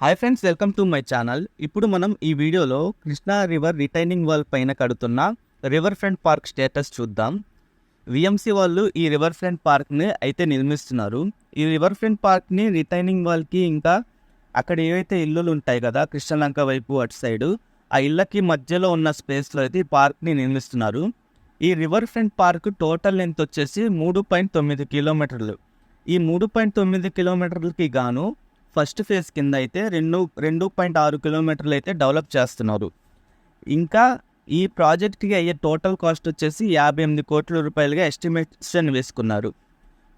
Hi friends welcome to my channel. ఇప్పుడు మనం ఈ వీడియోలో కృష్ణా రివర్ రిటైనింగ్ వాల్ పైన కడుతున్న రివర్ ఫ్రంట్ పార్క్ స్టేటస్ చూద్దాం. విఎంసి వాళ్ళు ఈ రివర్ ఫ్రంట్ పార్క్ని అయితే నిర్మిస్తున్నారు. ఈ రివర్ ఫ్రంట్ పార్క్ని రిటైనింగ్ వాల్కి ఇంకా అక్కడ ఏవైతే ఇల్లులు ఉంటాయి కదా కృష్ణలంక వైపు అటు సైడు ఆ ఇళ్ళకి మధ్యలో ఉన్న స్పేస్లో అయితే ఈ పార్క్ని నిర్మిస్తున్నారు. ఈ river front park total length వచ్చేసి మూడు పాయింట్ తొమ్మిది కిలోమీటర్లు. ఈ మూడు పాయింట్ తొమ్మిది కిలోమీటర్లకి గాను ఫస్ట్ ఫేజ్ కింద అయితే రెండు రెండు పాయింట్ ఆరు కిలోమీటర్లు అయితే డెవలప్ చేస్తున్నారు. ఇంకా ఈ ప్రాజెక్ట్కి అయ్యే టోటల్ కాస్ట్ వచ్చేసి యాభై ఎనిమిది కోట్ల రూపాయలుగా ఎస్టిమేషన్ వేసుకున్నారు.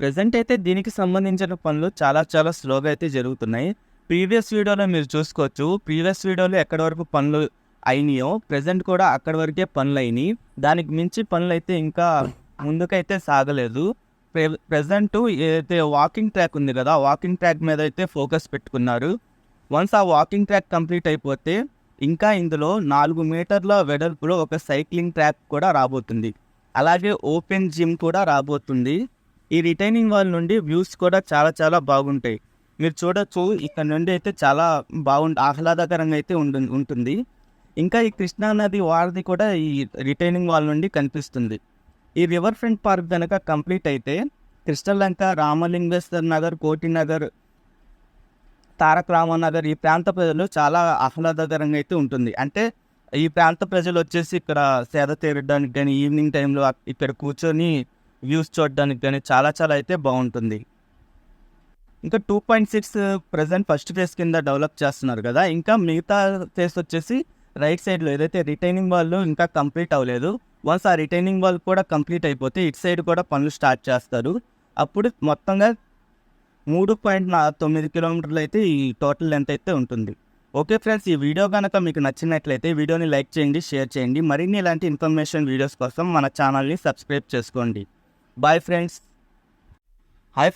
ప్రజెంట్ అయితే దీనికి సంబంధించిన పనులు చాలా చాలా స్లోగా అయితే జరుగుతున్నాయి. ప్రీవియస్ వీడియోలో మీరు చూసుకోవచ్చు. ప్రీవియస్ వీడియోలో ఎక్కడి వరకు పనులు అయినాయో ప్రజెంట్ కూడా అక్కడి వరకే పనులు అయినాయి దానికి మించి పనులు అయితే ఇంకా ముందుకైతే సాగలేదు. ప్రె- ప్రజెంట్ ఏదైతే వాకింగ్ ట్రాక్ ఉంది కదా వాకింగ్ ట్రాక్ మీద అయితే ఫోకస్ పెట్టుకున్నారు. వన్స్ ఆ వాకింగ్ ట్రాక్ కంప్లీట్ అయిపోతే ఇంకా ఇందులో నాలుగు మీటర్ల వెడల్పులో ఒక సైక్లింగ్ ట్రాక్ కూడా రాబోతుంది. అలాగే ఓపెన్ జిమ్ కూడా రాబోతుంది. ఈ రిటైనింగ్ వాల్ నుండి వ్యూస్ కూడా చాలా చాలా బాగుంటాయి. మీరు చూడొచ్చు ఇక్కడ నుండి అయితే చాలా బాగుంటు ఆహ్లాదకరంగా అయితే ఉండు- ఉంటుంది. ఇంకా ఈ కృష్ణా నది వారధి కూడా ఈ రిటైనింగ్ వాల్ నుండి కనిపిస్తుంది. ఈ రివర్ ఫ్రంట్ పార్క్ కనుక కంప్లీట్ అయితే కృష్ణలంక రామలింగేశ్వర్ నగర్ కోటి నగర్ తారక రామనగర్ ఈ ప్రాంత ప్రజలు చాలా ఆహ్లాదకరంగా అయితే ఉంటుంది. అంటే ఈ ప్రాంత ప్రజలు వచ్చేసి ఇక్కడ సేద తీరడానికి కానీ ఈవినింగ్ టైంలో ఇక్కడ కూర్చొని వ్యూస్ చూడడానికి కానీ చాలా చాలా అయితే బాగుంటుంది. ఇంకా two point six present first phase కింద డెవలప్ చేస్తున్నారు కదా. ఇంకా మిగతా ఫేస్ వచ్చేసి రైట్ సైడ్లో ఏదైతే రిటైనింగ్ వాళ్ళు ఇంకా కంప్లీట్ అవ్వలేదు. వన్స్ ఆ రిటైనింగ్ వాల్ కూడా కంప్లీట్ అయిపోతే ఇటు సైడ్ కూడా పనులు స్టార్ట్ చేస్తారు. అప్పుడు మొత్తంగా మూడు పాయింట్ నా తొమ్మిది కిలోమీటర్లు అయితే ఈ టోటల్ లెంత్ అయితే ఉంటుంది. ఓకే ఫ్రెండ్స్ ఈ వీడియో కనుక మీకు నచ్చినట్లయితే వీడియోని లైక్ చేయండి షేర్ చేయండి. మరిన్ని ఇలాంటి ఇన్ఫర్మేషన్ వీడియోస్ కోసం మన ఛానల్ని సబ్స్క్రైబ్ చేసుకోండి. Bye friends. హాయ్